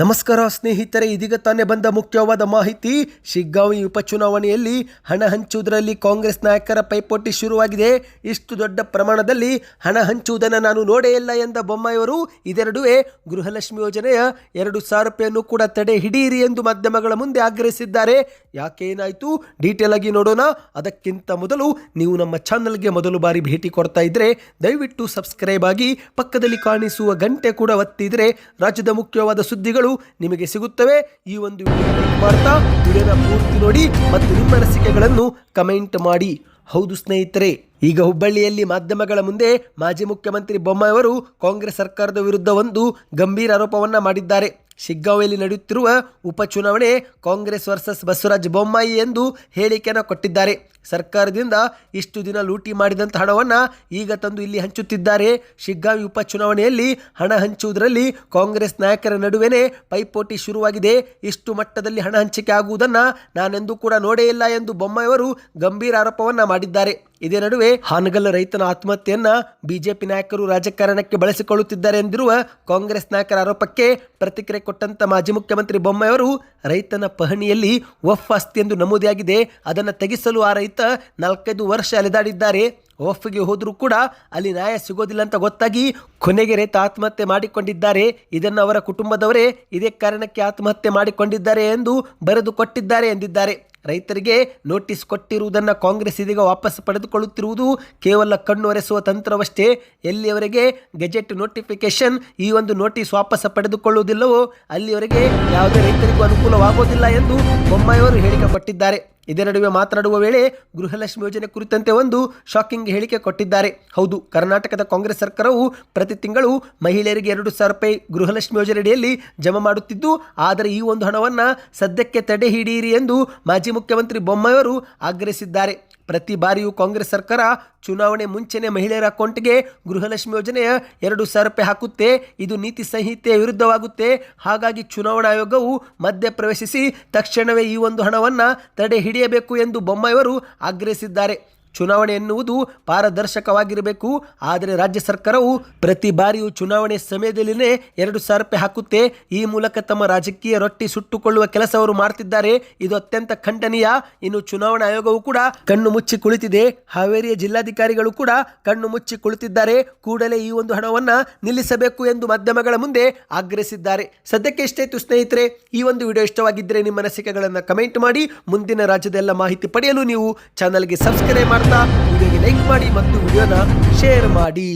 ನಮಸ್ಕಾರ ಸ್ನೇಹಿತರೆ, ಇದೀಗ ತಾನೇ ಬಂದ ಮುಖ್ಯವಾದ ಮಾಹಿತಿ. ಶಿಗ್ಗಾವಿ ಉಪಚುನಾವಣೆಯಲ್ಲಿ ಹಣ ಹಂಚುವುದರಲ್ಲಿ ಕಾಂಗ್ರೆಸ್ ನಾಯಕರ ಪೈಪೋಟಿ ಶುರುವಾಗಿದೆ. ಇಷ್ಟು ದೊಡ್ಡ ಪ್ರಮಾಣದಲ್ಲಿ ಹಣ ಹಂಚುವುದನ್ನು ನಾನು ನೋಡೇ ಇಲ್ಲ ಎಂದ ಬೊಮ್ಮಾಯಿಯವರು, ಇದೆರಡುವೆ ಗೃಹಲಕ್ಷ್ಮಿ ಯೋಜನೆಯ ಎರಡು ಸಾವಿರ ರೂಪಾಯಿಯನ್ನು ಕೂಡ ತಡೆ ಹಿಡಿಯಿರಿ ಎಂದು ಮಾಧ್ಯಮಗಳ ಮುಂದೆ ಆಗ್ರಹಿಸಿದ್ದಾರೆ. ಯಾಕೆ ಏನಾಯಿತು? ಡೀಟೇಲ್ ಆಗಿ ನೋಡೋಣ. ಅದಕ್ಕಿಂತ ಮೊದಲು ನೀವು ನಮ್ಮ ಚಾನಲ್ಗೆ ಮೊದಲು ಬಾರಿ ಭೇಟಿ ಕೊಡ್ತಾ ಇದ್ರೆ, ದಯವಿಟ್ಟು ಸಬ್ಸ್ಕ್ರೈಬ್ ಆಗಿ ಪಕ್ಕದಲ್ಲಿ ಕಾಣಿಸುವ ಗಂಟೆ ಕೂಡ ಒತ್ತಿದ್ರೆ ರಾಜ್ಯದ ಮುಖ್ಯವಾದ ಸುದ್ದಿಗಳು ನಿಮಗೆ ಸಿಗುತ್ತವೆ, ಈ ಒಂದು ವಿಡಿಯೋ ಮಾಡ್ತಾ, ವಿಡಿಯೋನ ಪೂರ್ತಿ ನೋಡಿ ಮತ್ತು ನಿಮ್ಮ ಅನಿಸಿಕೆಗಳನ್ನು ಕಮೆಂಟ್ ಮಾಡಿ. ಹೌದು ಸ್ನೇಹಿತರೆ, ಈಗ ಹುಬ್ಬಳ್ಳಿಯಲ್ಲಿ ಮಾಧ್ಯಮಗಳ ಮುಂದೆ ಮಾಜಿ ಮುಖ್ಯಮಂತ್ರಿ ಬೊಮ್ಮಾಯಿಯವರು ಕಾಂಗ್ರೆಸ್ ಸರ್ಕಾರದ ವಿರುದ್ಧ ಒಂದು ಗಂಭೀರ ಆರೋಪವನ್ನು ಮಾಡಿದ್ದಾರೆ. ಶಿಗ್ಗಾಂವಿಯಲ್ಲಿ ನಡೆಯುತ್ತಿರುವ ಉಪಚುನಾವಣೆ ಕಾಂಗ್ರೆಸ್ ವರ್ಸಸ್ ಬಸವರಾಜ ಬೊಮ್ಮಾಯಿ ಎಂದು ಹೇಳಿಕೆಯನ್ನು ಕೊಟ್ಟಿದ್ದಾರೆ. ಸರ್ಕಾರದಿಂದ ಇಷ್ಟು ದಿನ ಲೂಟಿ ಮಾಡಿದಂಥ ಹಣವನ್ನು ಈಗ ತಂದು ಇಲ್ಲಿ ಹಂಚುತ್ತಿದ್ದಾರೆ. ಶಿಗ್ಗಾವಿ ಉಪಚುನಾವಣೆಯಲ್ಲಿ ಹಣ ಹಂಚುವುದರಲ್ಲಿ ಕಾಂಗ್ರೆಸ್ ನಾಯಕರ ನಡುವೆನೇ ಪೈಪೋಟಿ ಶುರುವಾಗಿದೆ. ಇಷ್ಟು ಮಟ್ಟದಲ್ಲಿ ಹಣ ಹಂಚಿಕೆ ಆಗುವುದನ್ನು ನಾನೆಂದೂ ಕೂಡ ನೋಡೇ ಇಲ್ಲ ಎಂದು ಬೊಮ್ಮಾಯಿಯವರು ಗಂಭೀರ ಆರೋಪವನ್ನ ಮಾಡಿದ್ದಾರೆ. ಇದೇ ನಡುವೆ ಹಾನಗಲ್ ರೈತನ ಆತ್ಮಹತ್ಯೆಯನ್ನ ಬಿಜೆಪಿ ನಾಯಕರು ರಾಜಕಾರಣಕ್ಕೆ ಬಳಸಿಕೊಳ್ಳುತ್ತಿದ್ದಾರೆ ಎಂದಿರುವ ಕಾಂಗ್ರೆಸ್ ನಾಯಕರ ಆರೋಪಕ್ಕೆ ಪ್ರತಿಕ್ರಿಯೆ ಕೊಟ್ಟಂತ ಮಾಜಿ ಮುಖ್ಯಮಂತ್ರಿ ಬೊಮ್ಮಾಯಿಯವರು ರೈತನ ಪಹಣಿಯಲ್ಲಿ ವಫ್ ಆಸ್ತಿ ಎಂದು ನಮೂದಿಯಾಗಿದೆ. ಅದನ್ನು ತೆಗೆಸಲು ಆ ರೈತ ನಾಲ್ಕೈದು ವರ್ಷ ಅಲೆದಾಡಿದ್ದಾರೆ. ಓಫ್ಗೆ ಹೋದರೂ ಕೂಡ ಅಲ್ಲಿ ನ್ಯಾಯ ಸಿಗೋದಿಲ್ಲ ಅಂತ ಗೊತ್ತಾಗಿ ಕೊನೆಗೆ ರೈತ ಆತ್ಮಹತ್ಯೆ ಮಾಡಿಕೊಂಡಿದ್ದಾರೆ. ಇದನ್ನು ಅವರ ಕುಟುಂಬದವರೇ ಇದೇ ಕಾರಣಕ್ಕೆ ಆತ್ಮಹತ್ಯೆ ಮಾಡಿಕೊಂಡಿದ್ದಾರೆ ಎಂದು ಬರೆದು ಕೊಟ್ಟಿದ್ದಾರೆ ಎಂದಿದ್ದಾರೆ. ರೈತರಿಗೆ ನೋಟಿಸ್ ಕೊಟ್ಟಿರುವುದನ್ನು ಕಾಂಗ್ರೆಸ್ ಇದೀಗ ವಾಪಸ್ ಪಡೆದುಕೊಳ್ಳುತ್ತಿರುವುದು ಕೇವಲ ಕಣ್ಣು ಒರೆಸುವ ತಂತ್ರವಷ್ಟೇ. ಎಲ್ಲಿಯವರೆಗೆ ಗೆಜೆಟ್ ನೋಟಿಫಿಕೇಶನ್ ಈ ಒಂದು ನೋಟಿಸ್ ವಾಪಸ್ ಪಡೆದುಕೊಳ್ಳುವುದಿಲ್ಲವೋ ಅಲ್ಲಿಯವರೆಗೆ ಯಾವುದೇ ರೈತರಿಗೂ ಅನುಕೂಲವಾಗುವುದಿಲ್ಲ ಎಂದು ಬೊಮ್ಮಾಯಿಯವರು ಹೇಳಿಕೆ ಕೊಟ್ಟಿದ್ದಾರೆ. ಇದೇ ನಡುವೆ ಮಾತನಾಡುವ ವೇಳೆ ಗೃಹಲಕ್ಷ್ಮಿ ಯೋಜನೆ ಕುರಿತಂತೆ ಒಂದು ಶಾಕಿಂಗ್ ಹೇಳಿಕೆ ಕೊಟ್ಟಿದ್ದಾರೆ. ಹೌದು, ಕರ್ನಾಟಕದ ಕಾಂಗ್ರೆಸ್ ಸರ್ಕಾರವು ಪ್ರತಿ ತಿಂಗಳು ಮಹಿಳೆಯರಿಗೆ ಎರಡು ಸಾವಿರ ರೂಪಾಯಿ ಗೃಹಲಕ್ಷ್ಮಿ ಯೋಜನೆಯಡಿಯಲ್ಲಿ ಜಮಾ ಮಾಡುತ್ತಿದ್ದು, ಆದರೆ ಈ ಒಂದು ಹಣವನ್ನು ಸದ್ಯಕ್ಕೆ ತಡೆ ಹಿಡಿಯಿರಿ ಎಂದು ಮಾಜಿ ಮುಖ್ಯಮಂತ್ರಿ ಬೊಮ್ಮಾಯಿಯವರು ಆಗ್ರಹಿಸಿದ್ದಾರೆ. ಪ್ರತಿ ಬಾರಿಯೂ ಕಾಂಗ್ರೆಸ್ ಸರ್ಕಾರ ಚುನಾವಣೆ ಮುಂಚೆನೆ ಮಹಿಳೆಯರ ಅಕೌಂಟ್ಗೆ ಗೃಹಲಕ್ಷ್ಮಿ ಯೋಜನೆಯ ಎರಡು ಸಾವಿರ ರೂಪಾಯಿ ಹಾಕುತ್ತೆ. ಇದು ನೀತಿ ಸಂಹಿತೆಯ ವಿರುದ್ಧವಾಗುತ್ತೆ. ಹಾಗಾಗಿ ಚುನಾವಣಾ ಆಯೋಗವು ಮಧ್ಯ ಪ್ರವೇಶಿಸಿ ತಕ್ಷಣವೇ ಈ ಒಂದು ಹಣವನ್ನು ತಡೆ ಹಿಡಿಯಬೇಕು ಎಂದು ಬೊಮ್ಮಾಯಿಯವರು ಆಗ್ರಹಿಸಿದ್ದಾರೆ. ಚುನಾವಣೆ ಎನ್ನುವುದು ಪಾರದರ್ಶಕವಾಗಿರಬೇಕು. ಆದರೆ ರಾಜ್ಯ ಸರ್ಕಾರವು ಪ್ರತಿ ಬಾರಿಯೂ ಚುನಾವಣೆ ಸಮಯದಲ್ಲಿನೇ ಎರಡು ಸಾವಿರ ರೂಪಾಯಿ ಹಾಕುತ್ತೆ. ಈ ಮೂಲಕ ತಮ್ಮ ರಾಜಕೀಯ ರೊಟ್ಟಿ ಸುಟ್ಟುಕೊಳ್ಳುವ ಕೆಲಸ ಅವರು ಮಾಡ್ತಿದ್ದಾರೆ. ಇದು ಅತ್ಯಂತ ಖಂಡನೀಯ. ಇನ್ನು ಚುನಾವಣಾ ಆಯೋಗವು ಕೂಡ ಕಣ್ಣು ಮುಚ್ಚಿ ಕುಳಿತಿದೆ. ಹಾವೇರಿಯ ಜಿಲ್ಲಾಧಿಕಾರಿಗಳು ಕೂಡ ಕಣ್ಣು ಮುಚ್ಚಿ ಕುಳಿತಿದ್ದಾರೆ. ಕೂಡಲೇ ಈ ಒಂದು ಹಣವನ್ನ ನಿಲ್ಲಿಸಬೇಕು ಎಂದು ಮಾಧ್ಯಮಗಳ ಮುಂದೆ ಆಗ್ರಹಿಸಿದ್ದಾರೆ. ಸದ್ಯಕ್ಕೆ ಇಷ್ಟಾಯ್ತು ಸ್ನೇಹಿತರೆ, ಈ ಒಂದು ವಿಡಿಯೋ ಇಷ್ಟವಾಗಿದ್ದರೆ ನಿಮ್ಮ ಅನಿಸಿಕೆಗಳನ್ನು ಕಮೆಂಟ್ ಮಾಡಿ. ಮುಂದಿನ ರಾಜ್ಯದ ಎಲ್ಲ ಮಾಹಿತಿ ಪಡೆಯಲು ನೀವು ಚಾನಲ್ಗೆ ಸಬ್ಸ್ಕ್ರೈಬ್ ಮಾಡ್ತಾ ವಿಡಿಯೋಗೆ ಲೈಕ್ ಮಾಡಿ ಮತ್ತು ವಿಡಿಯೋನ ಶೇರ್ ಮಾಡಿ.